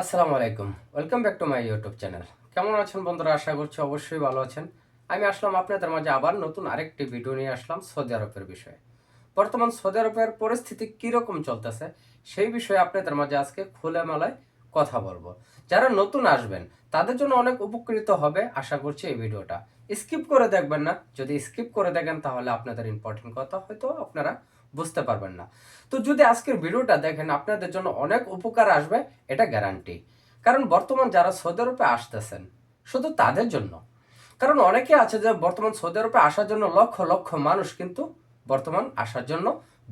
আসসালামু আলাইকুম। Welcome back to my YouTube channel কেমন আছেন বন্ধুরা? আশা করছি অবশ্যই ভালো আছেন। আমি আসলাম আপনাদের মাঝে আবার নতুন আরেকটি ভিডিও নিয়ে আসলাম সৌদি আরবের বিষয়ে। বর্তমান সৌদি আরবের পরিস্থিতি কীরকম চলতেছে, সেই বিষয়ে আপনাদের মাঝে আজকে খুলে মালায় কথা বলব। যারা নতুন আসবেন, তাদের জন্য অনেক উপকৃত হবে আশা করছি এই ভিডিওটা। স্কিপ করে দেখবেন না। যদি স্কিপ করে দেখেন, তাহলে আপনাদের ইম্পর্টেন্ট কথা হয়তো আপনারা বুঝতে পারবেন না। তো যদি আজকের ভিডিওটা দেখেন, আপনাদের জন্য অনেক উপকার আসবে, এটা গ্যারান্টি কারণ বর্তমান যারা সৌদি আরবে আসতেছেন, শুধু তাদের জন্য। কারণ অনেকে আছে যে বর্তমান সৌদি আরবে আসার জন্য লক্ষ লক্ষ মানুষ কিন্তু বর্তমান আসার জন্য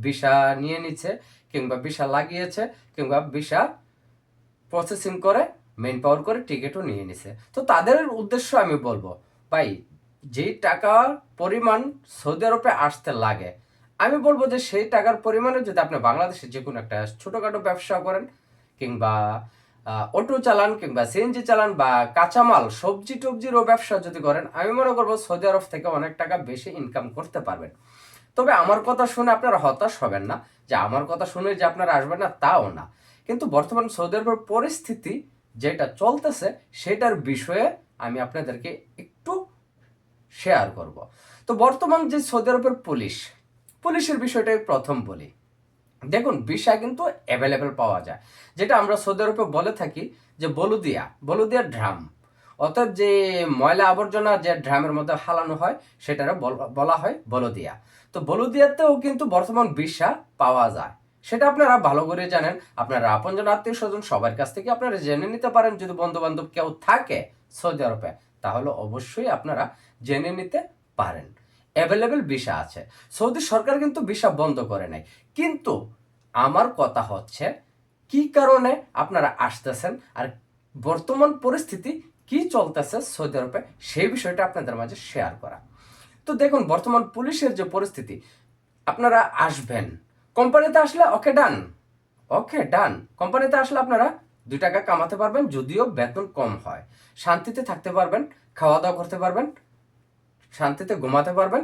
ভিসা নিয়ে নিচ্ছে, কিংবা ভিসা লাগিয়েছে, কিংবা ভিসা প্রসেসিং করে মেন পাওয়ার করে টিকিটও নিয়ে নিছে। তো তাদের উদ্দেশ্য আমি বলব, ভাই, যেই টাকার পরিমাণ সৌদি আরবে আসতে লাগে আমি বলব যে সেই টাকার পরিমাণে যদি আপনি বাংলাদেশে যে কোনো একটা ছোটোখাটো ব্যবসা করেন, কিংবা অটো চালান, কিংবা সিএনজি চালান বা কাঁচামাল, সবজি টবজিরও ব্যবসা যদি করেন, আমি মনে করব সৌদি আরব থেকে অনেক টাকা বেশি ইনকাম করতে পারবেন। তবে আমার কথা শুনে আপনারা হতাশ হবেন না, যে আমার কথা শুনে যে আপনারা আসবেন না, তাও না। কিন্তু বর্তমান সৌদি আরবের পরিস্থিতি যেটা চলতেছে, সেটার বিষয়ে আমি আপনাদেরকে একটু শেয়ার করব। তো বর্তমান যে সৌদি আরবের পুলিশ পুলিশের বিষয়টাই প্রথম বলি। দেখুন ভিসা কিন্তু অ্যাভেলেবেল পাওয়া যায়। যেটা আমরা সৌদি আরবে বলে থাকি যে বলুদিয়া বলুদিয়া ড্রাম। অর্থাৎ যে ময়লা আবর্জনা যে ড্রামের মধ্যে হালানো হয় সেটারে বল- হয় বলদিয়া। তো বলদিয়াতেও কিন্তু বর্তমান ভিসা পাওয়া যায়। সেটা আপনারা ভালো করে জানেন। আপনারা আপনজন আত্মীয় স্বজন, সবার কাছ থেকে আপনারা জেনে নিতে পারেন। যদি বন্ধু বান্ধব কেউ থাকে সৌদি আরবে, তাহলে অবশ্যই আপনারা জেনে নিতে পারেন। অ্যাভেলেবেল ভিসা আছে। সৌদি সরকার কিন্তু ভিসা বন্ধ করে নাই কিন্তু আমার কথা হচ্ছে, কি কারণে আপনারা আসতেছেন আর বর্তমান পরিস্থিতি কি চলতেছে সৌদি আরবে, সেই বিষয়টা আপনাদের মাঝে শেয়ার করা। তো দেখুন, বর্তমান পুলিশের যে পরিস্থিতি, আপনারা আসবেন। কোম্পানিতে আসলে ওকে ডান ওকে ডান কোম্পানিতে আসলে আপনারা দুই টাকা কামাতে পারবেন, যদিও বেতন কম হয়। শান্তিতে থাকতে পারবেন খাওয়া দাওয়া করতে পারবেন শান্তিতে ঘুমাতে পারবেন,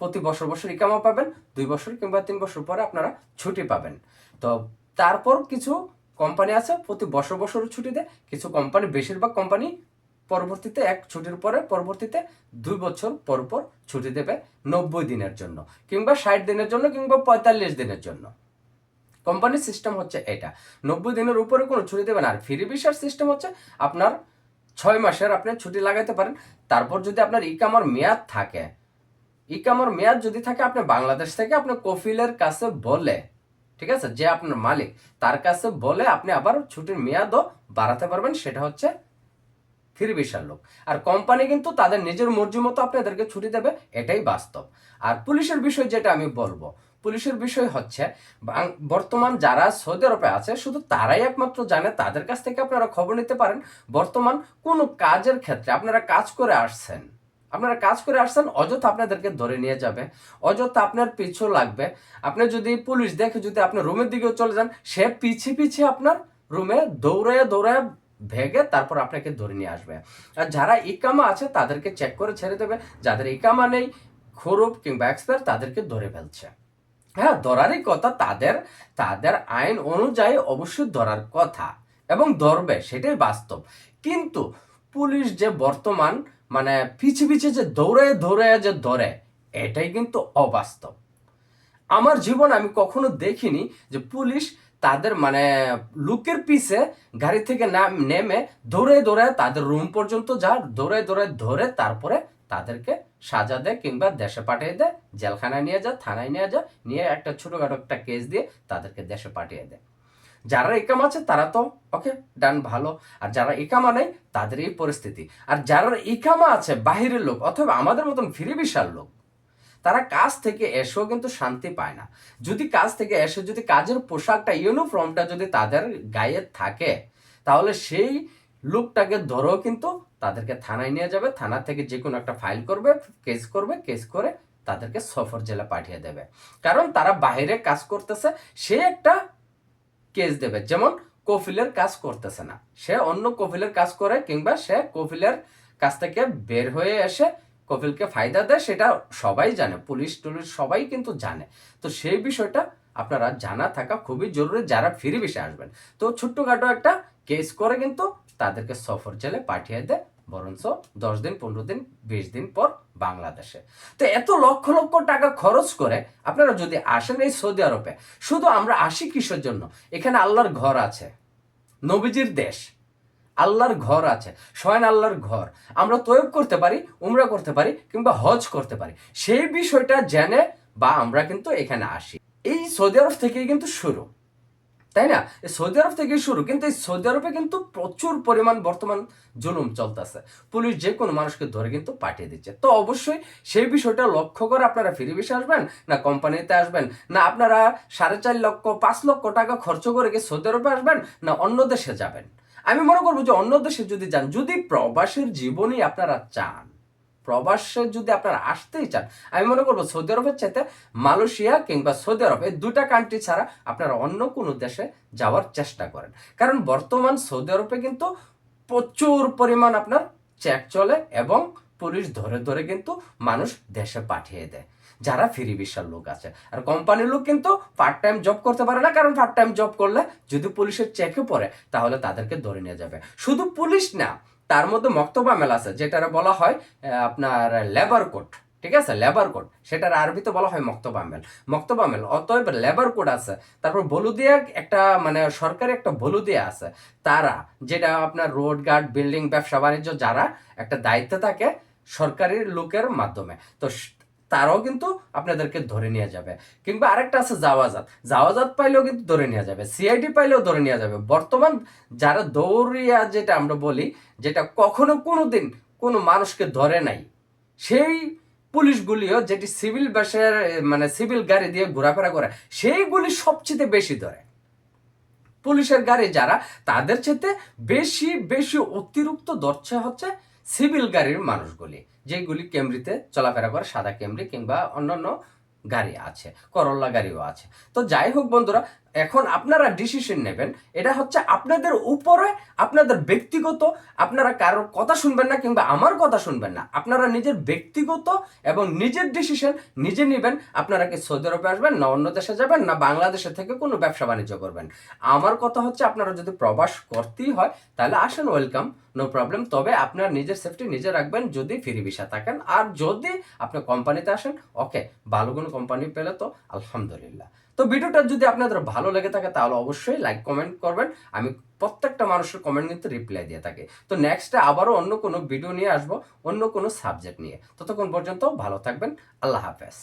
প্রতি বছর বছর ইকামা পাবেন, দুই বছর কিংবা তিন বছর পরে আপনারা ছুটি পাবেন। তো তারপর কিছু কোম্পানি আছে, প্রতি বছর বছর ছুটি দেয় কিছু কোম্পানি বেশিরভাগ কোম্পানি পরবর্তীতে এক ছুটির পরে পরবর্তীতে দুই বছর পর পর ছুটি দেবে নব্বই দিনের জন্য কিংবা ষাট দিনের জন্য কিংবা পঁয়তাল্লিশ দিনের জন্য। কোম্পানির সিস্টেম হচ্ছে এটা। নব্বই দিনের উপরে কোনো ছুটি দেবে না। আর ফ্রি ভিসার সিস্টেম হচ্ছে আপনার ছয় মাসের আপনি ছুটি লাগাইতে পারেন। তারপর যদি আপনার ইকামার মেয়াদ থাকে, ইকামার মেয়াদ যদি থাকে, আপনি বাংলাদেশ থেকে আপনি কফিলের কাছে বলে, ঠিক আছে, যে আপনার মালিক, তার কাছে বলে আপনি আবার ছুটির মেয়াদও বাড়াতে পারবেন, সেটা হচ্ছে ফ্রি ভিসার লোক। আর কোম্পানি কিন্তু তাদের নিজের মর্জি মতো আপনাদেরকে ছুটি দেবে, এটাই বাস্তব। আর পুলিশের বিষয় যেটা আমি বলব পুলিশের বিষয় হচ্ছে বর্তমান যারা সৌদি আরবে আছে, শুধু তারাই একমাত্র জানে, তাদের কাছ থেকে আপনারা খবর নিতে পারেন। বর্তমান কোন কাজের ক্ষেত্রে আপনারা কাজ করে আসছেন। আপনারা কাজ করে আসছেন, অযথা আপনাদেরকে ধরে নিয়ে যাবে, অযথা আপনার পিছু লাগবে। আপনি যদি পুলিশ দেখে যদি আপনি রুমের দিকেও চলে যান, সে পিছে পিছে আপনার রুমে দৌড়ে দৌড়ে ভেগে তারপর আপনাকে ধরে নিয়ে আসবে। আর যারা ইকামা আছে, তাদেরকে চেক করে ছেড়ে দেবে। যাদের ইকামা নেই, খরুপ কিংবা এক্সপায়ার তাদেরকে ধরে ফেলছে। হ্যাঁ ধরারই কথা, তাদের তাদের আইন অনুযায়ী অবশ্যই ধরার কথা এবং ধরবে, সেটাই বাস্তব। কিন্তু পুলিশ যে বর্তমান মানে পিছে পিছে যে দৌড়ে দৌড়ে যে ধরে, এটাই কিন্তু অবাস্তব। আমার জীবন আমি কখনো দেখিনি যে পুলিশ তাদের মানে লুকের পিছে গাড়ি থেকে নেমে দৌড়ে দৌড়ে তাদের রুম পর্যন্ত যা, দৌড়ে দৌড়ে ধরে তারপরে তাদেরকে সাজা দেয় কিংবা দেশে পাঠিয়ে দেয় জেলখানায় নিয়ে যায় থানায় নিয়ে যায় নিয়ে একটা ছোটখাটো একটা কেস দিয়ে তাদেরকে দেশে পাঠিয়ে দেয় যারা ইকাম আছে তারা তো ওকে ডান ভালো। আর যারা ইকামা নেই তাদের এই পরিস্থিতি। আর যারা ইকামা আছে, বাহিরের লোক, অথবা আমাদের মতন ফিরি বিশাল লোক, তারা কাজ থেকে এসেও কিন্তু শান্তি পায় না। যদি কাজ থেকে এসে যদি কাজের পোশাকটা ইউনিফর্মটা যদি তাদের গায়ে থাকে, তাহলে সেই লোকটাকে ধরেও কিন্তু তাদেরকে থানায় নিয়ে যাবে, থানা থেকে যে কোনো একটা ফাইল করবে কেস করবে কেস করে তাদেরকে সফর জেলা পাঠিয়ে দেবে। কারণ তারা বাইরে কাজ করতেছে, সে একটা কেস দেবে। যেমন কফিলের কাজ করতেছে না। সে অন্য কফিলের কাজ করে কিংবা সে কফিলের কাছ থেকে বের হয়ে এসে কপিলকে ফায়দা দেয়, সেটা সবাই জানে, পুলিশ টুলিশ সবাই কিন্তু জানে। তো সেই বিষয়টা আপনারা জানা থাকা খুবই জরুরি, যারা ফ্রি বিষয়ে আসবেন। তো ছোট্টখাটো একটা কেস করে কিন্তু তাদেরকে সফর জেলে পাঠিয়ে দেয়, বরঞ্চ দশ দিন, পনেরো দিন, বিশ দিন পর বাংলাদেশে। তো এত লক্ষ লক্ষ টাকা খরচ করে আপনারা যদি আসেন এই সৌদি আরবে, শুধু আমরা আসি কিসের জন্য? এখানে আল্লাহর ঘর আছে, নবীজির দেশ। আল্লাহর ঘর আছে, স্বয়ং আল্লাহর ঘর। আমরা তৈব করতে পারি, উমরা করতে পারি, কিংবা হজ করতে পারি। সেই বিষয়টা জেনে বা আমরা কিন্তু এখানে আসি। এই সৌদি আরব থেকেই কিন্তু শুরু। তাই না? সৌদি আরব থেকে শুরু, কিন্তু এই সৌদি আরবে কিন্তু প্রচুর পরিমাণ বর্তমান জুলুম চলতেছে। পুলিশ যে কোনো মানুষকে ধরে কিন্তু পাঠিয়ে দিচ্ছে। তো অবশ্যই সেই বিষয়টা লক্ষ্য করে আপনারা ফিরে বেশি আসবেন, না কোম্পানিতে আসবেন, না আপনারা সাড়ে চার লক্ষ, পাঁচ লক্ষ টাকা খরচ করে গিয়ে সৌদি আরবে আসবেন, না অন্য দেশে যাবেন। আমি মনে করব যে অন্য দেশে যদি যান, যদি প্রবাসের জীবনই আপনারা চান প্রবাসে যদি আপনারা আসতেই চান, আমি মনে করব সৌদি আরবের চাইতে মালয়েশিয়া কিংবা সৌদি আরব এই দুটা কান্ট্রি ছাড়া আপনারা অন্য কোনো দেশে যাওয়ার চেষ্টা করেন। কারণ বর্তমান সৌদি আরবে কিন্তু প্রচুর পরিমাণ আপনার চেক চলে এবং পুলিশ ধরে ধরে কিন্তু মানুষ দেশে পাঠিয়ে দেয়, যারা ফ্রি ভিসার লোক আছে। আর কোম্পানির লোক কিন্তু পার্ট টাইম জব করতে পারে না, কারণ পার্ট টাইম জব করলে যদি পুলিশের চেকে পড়ে, তাহলে তাদেরকে ধরে নিয়ে যাবে। শুধু পুলিশ না তার মধ্যে মক্তবা মেল আছে, যেটার বলা হয় আপনার লেবার কোড ঠিক আছে? লেবার কোড সেটার আরবিতে বলা হয় মক্তবা মেল। মক্তবা মেল, অতএব লেবার কোড আছে। তারপর বলুদিয়া একটা মানে সরকারি একটা বলুদিয়া আছে। তারা, যেটা আপনার রোড গার্ড বিল্ডিং ব্যবসা, বাণিজ্য, যারা একটা দায়িত্বে থাকে সরকারি লোকের মাধ্যমে। তো তারাও কিন্তু আপনাদেরকে ধরে নিয়ে যাবে। কিংবা আরেকটা আছে জাওয়াজাত। জাওয়াজাত পাইলেও কিন্তু ধরে নিয়ে যাবে। সিআইডি পাইলেও ধরে নিয়ে যাবে। বর্তমান যারা দৌড়িয়া যেটা আমরা বলি, যেটা কখনো কোনো দিন কোনো মানুষকে ধরে নাই, সেই পুলিশগুলিও যেটি সিভিল বাসের মানে সিভিল গাড়ি দিয়ে ঘোরাফেরা করে, সেইগুলি সবচেয়ে বেশি ধরে। পুলিশের গাড়ি যারা, তাদের চেয়ে বেশি বেশি অতিরিক্ত ধরছে হচ্ছে সিভিল গাড়ির মানুষগুলি, যেগুলি কেমরিতে চলাফেরা করে, সাদা কেমরি কিংবা অন্যান্য গাড়ি আছে করল্লা গাড়িও আছে। তো যাই হোক বন্ধুরা, এখন আপনারা ডিসিশন নেবেন, এটা হচ্ছে আপনাদের উপরে, আপনাদের ব্যক্তিগত, আপনারা কারোর কথা শুনবেন না কিংবা আমার কথা শুনবেন না। আপনারা নিজের ব্যক্তিগত এবং নিজের ডিসিশন নিজে নেবেন, আপনারা কি সৌদি আরবে আসবেন না অন্য দেশে যাবেন না বাংলাদেশে থেকে কোনো ব্যবসা বাণিজ্য করবেন। আমার কথা হচ্ছে, আপনারা যদি প্রবাস করতেই হয়, তাহলে আসেন ওয়েলকাম নো প্রবলেম তবে আপনার নিজের সেফটি নিজে রাখবেন যদি ফ্রি ভিসা থাকেন। আর যদি আপনি কোম্পানিতে আসেন, ওকে, ভালো কোনো কোম্পানি পেলে তো আলহামদুলিল্লাহ। তো ভিডিওটা যদি আপনাদের ভালো লেগে থাকে, তাহলে অবশ্যই লাইক কমেন্ট করবেন। আমি প্রত্যেকটা মানুষের কমেন্ট কিন্তু রিপ্লাই দিয়ে থাকি। তো নেক্সটে আবারও অন্য কোনো ভিডিও নিয়ে আসব, অন্য কোনো সাবজেক্ট নিয়ে। ততক্ষণ পর্যন্ত ভালো থাকবেন। আল্লাহ হাফেজ।